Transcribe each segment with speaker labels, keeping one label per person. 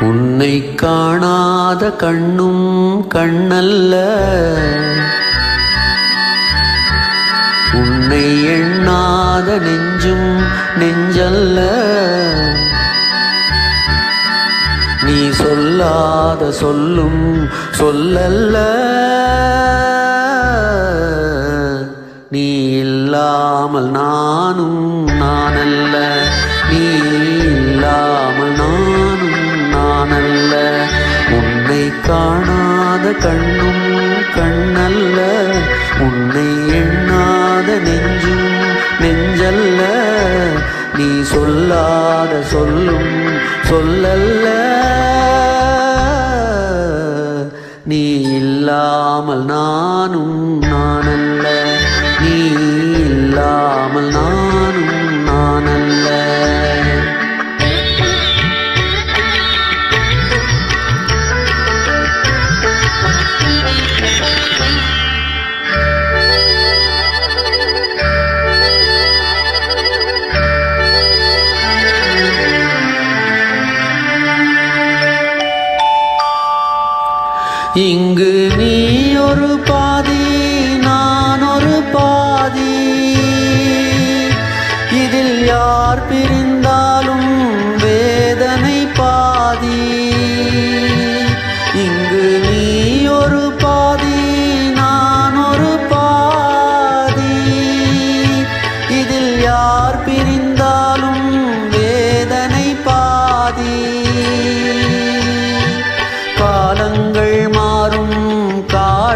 Speaker 1: உன்னை காணாத கண்ணும் கண்ணல்ல. உன்னை எண்ணாத நெஞ்சும் நெஞ்சல்ல. நீ சொல்லாத சொல்லும் சொல்லல்ல. நீ இல்லாமல் நானும் நானல்ல. கண்ணும் கண்ணல்ல உன்னை எண்ணாத நெஞ்சும் நெஞ்சல்ல. நீ சொல்லாத சொல்லும் சொல்லல்ல. நீ இல்லாமல் நானும் இங்கு நீ ஒரு பாதி நான் ஒரு பாதி. இதில் யார் பிரிந்தாலும்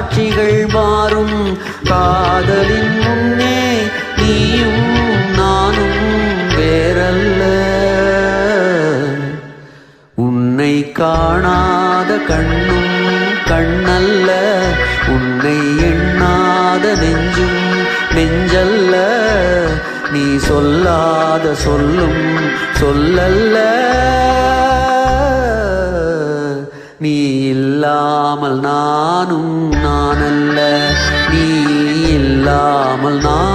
Speaker 1: காட்சிகள் மாறும். காதலின் முன்னே நீயும் நானும் வேறல்ல. உன்னை காணாத கண்ணும் கண்ணல்ல. உன்னை எண்ணாத நெஞ்சும் நெஞ்சல்ல. நீ சொல்லாத சொல்லும் சொல்லல்ல. இல்லாமல் நானும் நானல்ல நீ இல்லாமல் நான்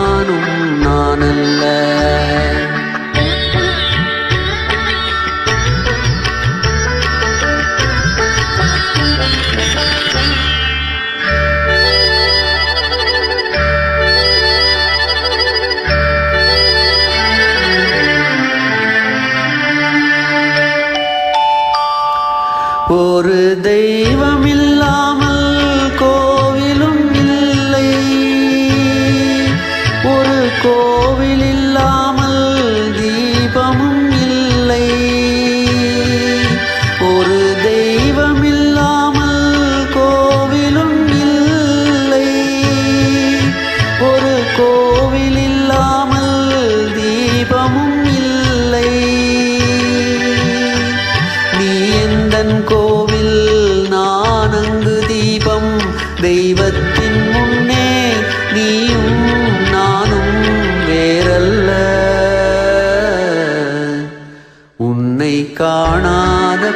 Speaker 1: ஒரு தெய்வம்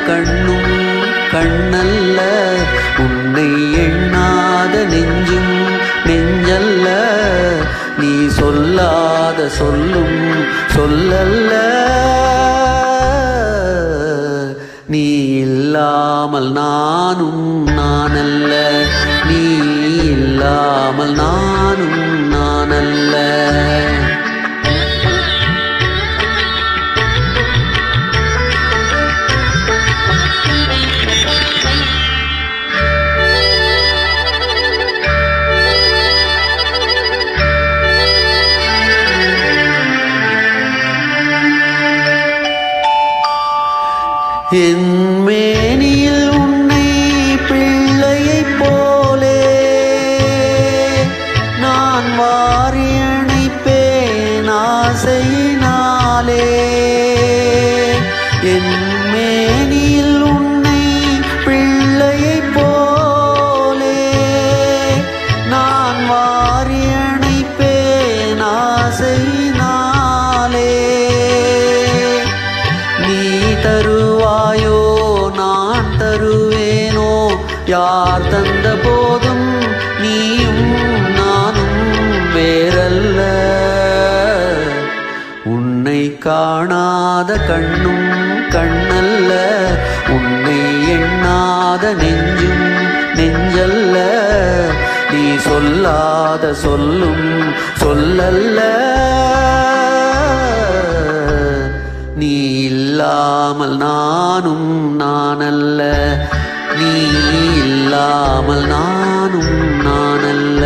Speaker 1: கண்ணும் கண்ணல்ல உன்னை எண்ணாத நெஞ்சும் நெஞ்சல்ல. நீ சொல்லாத சொல்லும் சொல்லல்ல. நீ இல்லாமல் நானும் நானல்ல. நீ இல்லாமல் நானும் என் மேனியில் உன்னை பிள்ளையைப் போலே நான் வாரி ஆசையினாலே. என் யார் தந்த போதும் நீயும் நானும் வேறல்ல. உன்னை காணாத கண்ணும் கண்ணல்ல. உன்னை எண்ணாத நெஞ்சும் நெஞ்சல்ல. நீ சொல்லாத சொல்லும் சொல்லல்ல. நீ இல்லாமல் நானும் நானல்ல. நீ இல்லாமல் நானும் நான் அல்ல